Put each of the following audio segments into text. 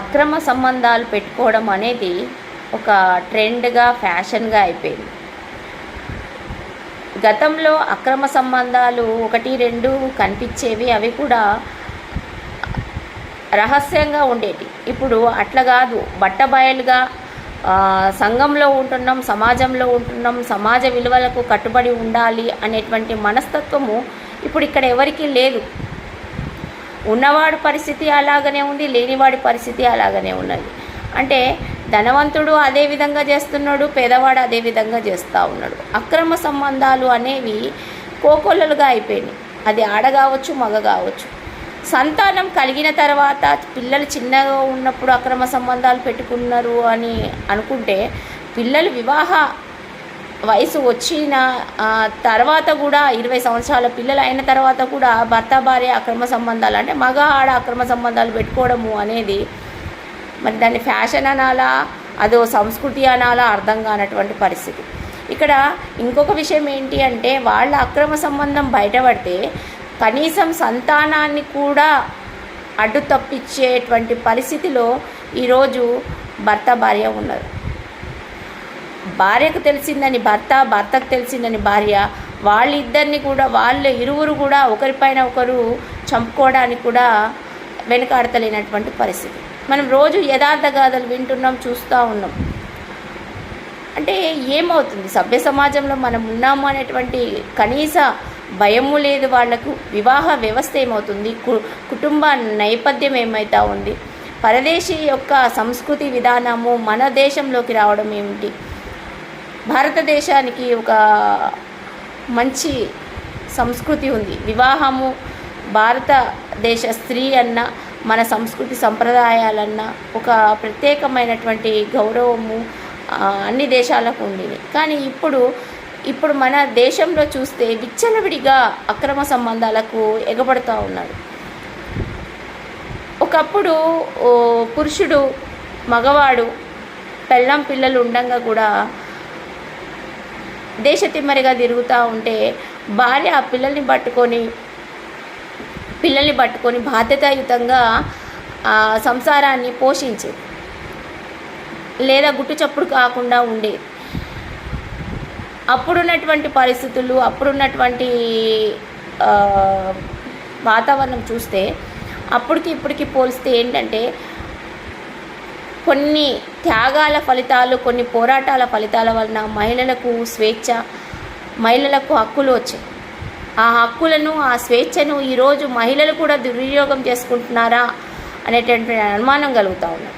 అక్రమ సంబంధాలు పెట్టుకోవడం అనేది ఒక ట్రెండ్గా ఫ్యాషన్గా అయిపోయింది. గతంలో అక్రమ సంబంధాలు ఒకటి రెండు కనిపించేవి అవి కూడా రహస్యంగా ఉండేటి ఇప్పుడు అట్లా కాదు. బట్టబయలుగా సంఘంలో ఉంటున్నాం సమాజంలో ఉంటున్నాం సమాజ విలువలకు కట్టుబడి ఉండాలి అనేటువంటి మనస్తత్వము ఇప్పుడు ఇక్కడ ఎవరికీ లేదు. ఉన్నవాడి పరిస్థితి అలాగనే ఉంది లేనివాడి పరిస్థితి అలాగనే ఉన్నది. అంటే ధనవంతుడు అదే విధంగా చేస్తున్నాడు పేదవాడు అదే విధంగా చేస్తూ ఉన్నాడు. అక్రమ సంబంధాలు అనేవి కోకొల్లలుగా అయిపోయినాయి. అది ఆడ కావచ్చు మగ కావచ్చు. సంతానం కలిగిన తర్వాత పిల్లలు చిన్నగా ఉన్నప్పుడు అక్రమ సంబంధాలు పెట్టుకున్నారు అని అనుకుంటే పిల్లలు వివాహ వయసు వచ్చిన తర్వాత కూడా ఇరవై సంవత్సరాల పిల్లలు అయిన తర్వాత కూడా భర్త భార్య అక్రమ సంబంధాలు అంటే మగ ఆడ అక్రమ సంబంధాలు పెట్టుకోవడము అనేది మరి దాన్ని ఫ్యాషన్ అనాలా అదో సంస్కృతి అనాలా అర్థం కానటువంటి పరిస్థితి. ఇక్కడ ఇంకొక విషయం ఏంటి అంటే వాళ్ళ అక్రమ సంబంధం బయటపడితే కనీసం సంతానాన్ని కూడా అడ్డు తప్పించేటువంటి పరిస్థితిలో ఈరోజు భర్త భార్య ఉన్నారు. భార్యకు తెలిసిందని భర్త భర్తకు తెలిసిందని భార్య వాళ్ళిద్దరిని కూడా వాళ్ళ ఇరువురు కూడా ఒకరిపైన ఒకరు చంపుకోవడానికి కూడా వెనుకాడతలేనటువంటి పరిస్థితి. మనం రోజు యథార్థ గాథలు వింటున్నాం చూస్తూ ఉన్నాం. అంటే ఏమవుతుంది? సభ్య సమాజంలో మనం ఉన్నాము అనేటువంటి కనీస భయము లేదు వాళ్ళకు. వివాహ వ్యవస్థ ఏమవుతుంది? కు కుటుంబ నేపథ్యం ఏమైతా ఉంది? పరదేశీ యొక్క సంస్కృతి విధానము మన దేశంలోకి రావడం ఏమిటి? భారతదేశానికి ఒక మంచి సంస్కృతి ఉంది. వివాహము భారతదేశ స్త్రీ అన్న మన సంస్కృతి సంప్రదాయాలన్న ఒక ప్రత్యేకమైనటువంటి గౌరవము అన్ని దేశాలకు ఉండేది కానీ ఇప్పుడు ఇప్పుడు మన దేశంలో చూస్తే విచ్చలవిడిగా అక్రమ సంబంధాలకు ఎగబడుతూ ఉన్నారు. ఒకప్పుడు ఓ పురుషుడు మగవాడు పెళ్ళం పిల్లలు ఉండంగా కూడా దేశతిమ్మరిగా తిరుగుతూ ఉంటే భార్య ఆ పిల్లల్ని పట్టుకొని పిల్లల్ని పట్టుకొని బాధ్యతాయుతంగా ఆ సంసారాన్ని పోషించేది లేదా గుట్టు చప్పుడు కాకుండా ఉండేది అప్పుడున్నటువంటి పరిస్థితులు అప్పుడున్నటువంటి వాతావరణం చూస్తే అప్పటికి ఇప్పటికి పోలిస్తే ఏంటంటే కొన్ని త్యాగాల ఫలితాలు కొన్ని పోరాటాల ఫలితాల వలన మహిళలకు స్వేచ్ఛ మహిళలకు హక్కులు వచ్చాయి. ఆ హక్కులను ఆ స్వేచ్ఛను ఈరోజు మహిళలు కూడా దుర్వినియోగం చేసుకుంటున్నారా అనేటటువంటి అనుమానం కలుగుతూ ఉన్నాం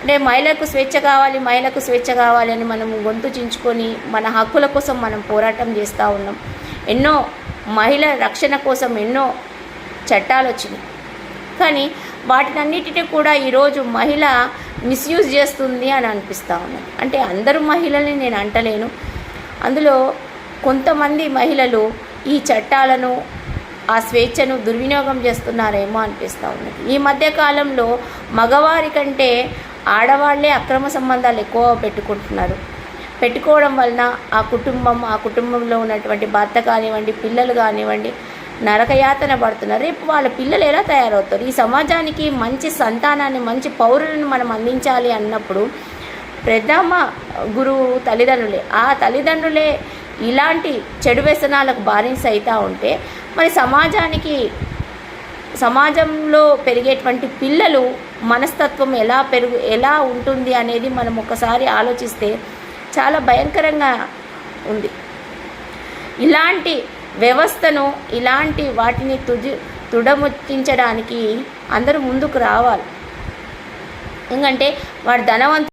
అంటే మహిళలకు స్వేచ్ఛ కావాలి మహిళకు స్వేచ్ఛ కావాలి అని మనం గొంతు చించుకొని మన హక్కుల కోసం మనం పోరాటం చేస్తూ ఉన్నాం. ఎన్నో మహిళ రక్షణ కోసం ఎన్నో చట్టాలు వచ్చినాయి. కానీ వాటినన్నిటినీ కూడా ఈరోజు మహిళ మిస్యూజ్ చేస్తుంది అని అనిపిస్తూ ఉన్నది అంటే అందరూ మహిళల్ని నేను అంటలేను. అందులో కొంతమంది మహిళలు ఈ చట్టాలను ఆ స్వేచ్ఛను దుర్వినియోగం చేస్తున్నారేమో అనిపిస్తూ ఉన్నది ఈ మధ్య కాలంలో మగవారి కంటే ఆడవాళ్ళే అక్రమ సంబంధాలు ఎక్కువ పెట్టుకుంటున్నారు. పెట్టుకోవడం వలన ఆ కుటుంబం ఆ కుటుంబంలో ఉన్నటువంటి భర్త కానివ్వండి పిల్లలు కానివ్వండి నరకయాతన పడుతున్నారు. రేపు వాళ్ళ పిల్లలు ఎలా తయారవుతారు? ఈ సమాజానికి మంచి సంతానాన్ని మంచి పౌరులను మనం అందించాలి అన్నప్పుడు ప్రథమ గురువు తల్లిదండ్రులే. ఆ తల్లిదండ్రులే ఇలాంటి చెడు వ్యసనాలకు బానిస అవుతూ ఉంటే మరి సమాజానికి సమాజంలో పెరిగేటువంటి పిల్లలు మనస్తత్వం ఎలా పెరుగు ఎలా ఉంటుంది అనేది మనం ఒకసారి ఆలోచిస్తే చాలా భయంకరంగా ఉంది. ఇలాంటి వ్యవస్థను ఇలాంటి వాటిని తుది తుడముట్టించడానికి అందరూ ముందుకు రావాలి. ఎందుకంటే వాడు ధనవంతు